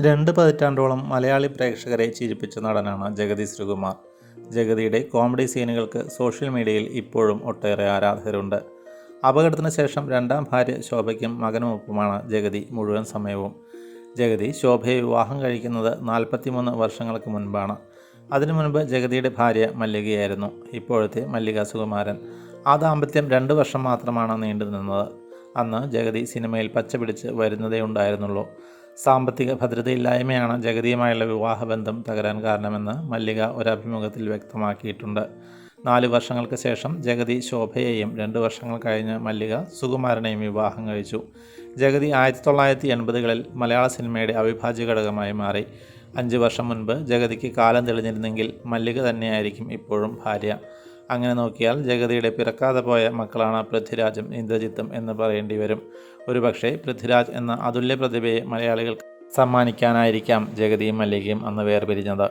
രണ്ട് പതിറ്റാണ്ടോളം മലയാളി പ്രേക്ഷകരെ ചിരിപ്പിച്ച നടനാണ് ജഗതി ശ്രീകുമാർ ജഗതിയുടെ കോമഡി സീനുകൾക്ക് സോഷ്യൽ മീഡിയയിൽ ഇപ്പോഴും ഒട്ടേറെ ആരാധകരുണ്ട്. അപകടത്തിന് ശേഷം രണ്ടാം ഭാര്യ ശോഭയ്ക്കും മകനുമൊപ്പമാണ് ജഗതി മുഴുവൻ സമയവും. ജഗതി ശോഭയെ വിവാഹം കഴിക്കുന്നത് നാൽപ്പത്തിമൂന്ന് വർഷങ്ങൾക്ക് മുൻപാണ്. അതിനു മുൻപ് ജഗതിയുടെ ഭാര്യ മല്ലികയായിരുന്നു. ഇപ്പോഴത്തെ മല്ലിക സുകുമാരൻ. ആ ദാമ്പത്യം രണ്ട് വർഷം മാത്രമാണ് നീണ്ടു നിന്നത് അന്ന് ജഗതി സിനിമയിൽ പച്ചപിടിച്ച് വരുന്നതേ ഉണ്ടായിരുന്നുള്ളൂ. സാമ്പത്തിക ഭദ്രതയില്ലായ്മയാണ് ജഗതിയുമായുള്ള വിവാഹബന്ധം തകരാൻ കാരണമെന്ന് മല്ലിക ഒരഭിമുഖത്തിൽ വ്യക്തമാക്കിയിട്ടുണ്ട്. നാല് വർഷങ്ങൾക്ക് ശേഷം ജഗതി ശോഭയെയും രണ്ട് വർഷങ്ങൾ കഴിഞ്ഞ് മല്ലിക സുകുമാരനെയും വിവാഹം കഴിച്ചു. ജഗതി ആയിരത്തി തൊള്ളായിരത്തി എൺപതുകളിൽ മലയാള സിനിമയുടെ അവിഭാജ്യ ഘടകമായി മാറി. അഞ്ച് വർഷം മുൻപ് ജഗതിക്ക് കാലം തെളിഞ്ഞിരുന്നെങ്കിൽ മല്ലിക തന്നെയായിരിക്കും ഇപ്പോഴും ഭാര്യ. അങ്ങനെ നോക്കിയാൽ ജഗതിയുടെ പിറക്കാതെ പോയ മക്കളാണ് പൃഥ്വിരാജും ഇന്ദ്രജിത്തും എന്ന് പറയേണ്ടി വരും. ഒരുപക്ഷെ പൃഥ്വിരാജ് എന്ന അതുല്യ പ്രതിഭയെ മലയാളികൾ സമ്മാനിക്കാനായിരിക്കാം ജഗതിയും മല്ലികയും അന്ന് വേർപിരിഞ്ഞത്.